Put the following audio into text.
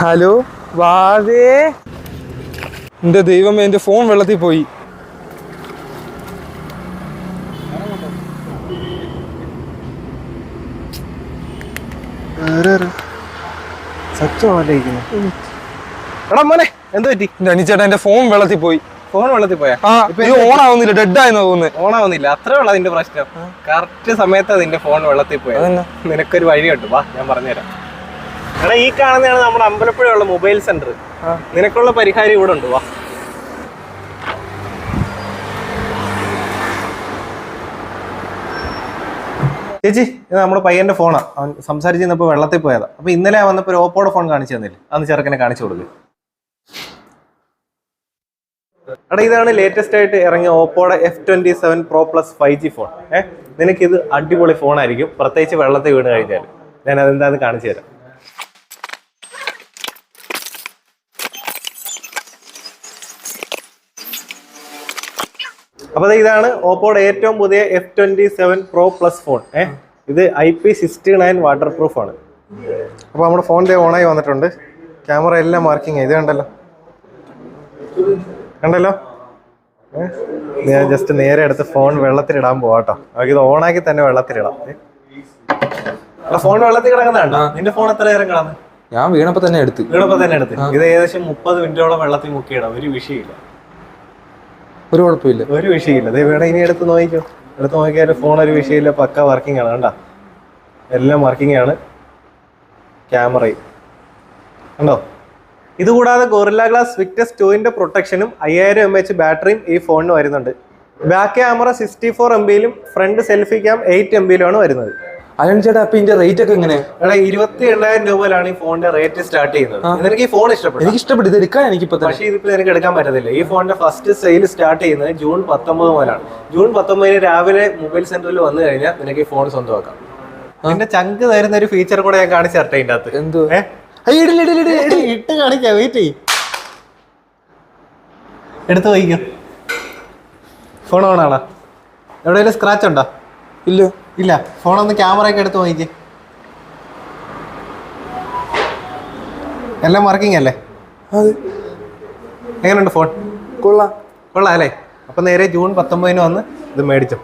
Hello വാവേ. എന്റെ ദൈവം എന്റെ ഫോൺ വെള്ളത്തിൽ പോയി. എടാ മോനെ എന്ത് പറ്റി? എന്റെ അനിച്ചേട്ടാ എന്റെ ഫോൺ വെള്ളത്തിൽ പോയി. ഫോൺ വെള്ളത്തിൽ പോയാ. ഓൺ ആവുന്നില്ല ഡെഡ് ആയെന്ന് തോന്നുന്നു. ഓൺ ആവുന്നില്ല അത്രേ ഉള്ള അതിന്റെ പ്രശ്നം. കറക്റ്റ് സമയത്ത് അതിന്റെ ഫോൺ വെള്ളത്തിൽ പോയത് നിനക്കൊരു വഴി കേട്ടു. വാ ഞാൻ പറഞ്ഞുതരാം. എടാ ഈ കാണുന്നതാണ് നമ്മുടെ അമ്പലപ്പുഴയുള്ള മൊബൈൽ സെന്റർ. നിനക്കുള്ള പരിഹാരം ഇവിടെ ഉണ്ട് വാ. ചേച്ചി ഇത് നമ്മുടെ പയ്യന്റെ ഫോണാ അവൻ സംസാരിച്ചിരുന്നപ്പോ വെള്ളത്തിൽ പോയതാ. അപ്പൊ ഇന്നലെ വന്നപ്പോൾ വന്നപ്പോ ഒരു ഓപ്പോടെ ഫോൺ കാണിച്ചു തന്നില്ലേ? അന്ന് ചെറുക്കനെ കാണിച്ചു കൊടുക്ക്. എടാ ഇതാണ് ലേറ്റസ്റ്റ് ആയിട്ട് ഇറങ്ങിയ ഓപ്പോയുടെ F twenty seven pro plus five G phone ഏഹ് നിനക്ക് ഇത് അടിപൊളി ഫോണായിരിക്കും പ്രത്യേകിച്ച് വെള്ളത്തിൽ വീണ് കഴിഞ്ഞാൽ ഞാൻ അതെന്താന്ന് കാണിച്ചു തരാം. അപ്പൊ ഇതാണ് ഓപ്പോയുടെ ഏറ്റവും പുതിയ F twenty seven pro plus phone ഏഹ് ഇത് I P sixty nine waterproof ആണ്. അപ്പൊ നമ്മുടെ ഫോണിന്റെ ഓണായി വന്നിട്ടുണ്ട്. ക്യാമറ എല്ലാം മാർക്കിങ് ഇത് കണ്ടല്ലോ. കണ്ടല്ലോ? ഞാൻ ജസ്റ്റ് നേരെ എടുത്ത് ഫോൺ വെള്ളത്തിലിടാൻ പോവാട്ടോ. നമുക്ക് ഇത് ഓണാക്കി തന്നെ വെള്ളത്തിലിടാം? ഫോൺ വെള്ളത്തിൽ കിടക്കുന്നതാണ്ടോ നിന്റെ ഫോൺ എത്ര നേരം കിടന്ന്? ഞാൻ വീണപ്പോ തന്നെ എടുത്ത്. വീണപ്പോ തന്നെ എടുത്ത്. ഇത് ഏകദേശം മുപ്പത് മിനിറ്റോളം വെള്ളത്തിൽ മുക്കിയിടാം. ഒരു വിഷയമില്ല. ഒരു കുഴപ്പമില്ല. ഒരു വിഷയമില്ല. വേണം ഇനി എടുത്ത് നോക്കിക്കോ. എടുത്ത് നോക്കിയാൽ ഫോൺ ഒരു വിഷയമില്ല. പക്ക വർക്കിംഗ് ആണ്. കണ്ടാ? എല്ലാം വർക്കിംഗ് ആണ്. ക്യാമറയും കണ്ടോ? ഇതുകൂടാതെ ഗോറില്ല ഗ്ലാസ് വിക്ടസ് ടുവിന്റെ പ്രൊട്ടക്ഷനും അയ്യായിരം എം എച്ച് ബാറ്ററിയും ഈ ഫോണിന് വരുന്നുണ്ട്. Back camera sixty four M ബിയിലും front selfie cam eight M ബിയിലുമാണ് വരുന്നത്. അയൺ ചേട്ടാ അപ്പൊ ഇതിന്റെ റേറ്റ് ഒക്കെ എങ്ങനെ? എടാ ഇരുപത്തി എണ്ണായിരം രൂപയിലാണ് ഈ ഫോണിന്റെ റേറ്റ് സ്റ്റാർട്ട് ചെയ്യുന്നത്. എനിക്ക് ഈ ഫോൺ ഇഷ്ടപ്പെട്ടു എനിക്ക് ഇഷ്ടപ്പെട്ടു. ഇത് എടുക്കാൻ എനിക്ക് പക്ഷേ ഇതിപ്പോ എനിക്ക് എടുക്കാൻ പറ്റത്തില്ല. ഈ ഫോണിന്റെ ഫസ്റ്റ് സെയിൽ സ്റ്റാർട്ട് ചെയ്യുന്നത് ജൂൺ പത്തൊമ്പത് മുതലാണ്. ജൂൺ പത്തൊമ്പതിന് രാവിലെ മൊബൈൽ സെന്ററിൽ വന്നു കഴിഞ്ഞാൽ നിനക്ക് ഈ ഫോൺ സ്വന്തമാക്കാം. നിന്റെ ചങ്ക് തരുന്ന ഒരു ഫീച്ചർ കൂടെ ഞാൻ കാണിച്ചു തരട്ടെ ഇതിന്റെ അകത്ത്. എന്തോ ഇട്ട് കാണിക്കാം വെയിറ്റ് ചെയ്യും എടുത്ത് വയ്ക്കും. ഫോൺ ഓണാണോ എവിടെയെങ്കിലും സ്ക്രാച്ച് ഉണ്ടോ? ഇല്ല. ഇല്ല. ഫോണൊന്ന് ക്യാമറയൊക്കെ എടുത്ത് നോക്കിക്കേ എല്ലാം വർക്കിംഗ് അല്ലേ? എങ്ങനെയുണ്ട് ഫോൺ കൊള്ളാം. കൊള്ളാം അല്ലേ? അപ്പൊ നേരെ ജൂൺ പത്തൊമ്പതിന് വന്ന് ഇത് മേടിച്ചോ.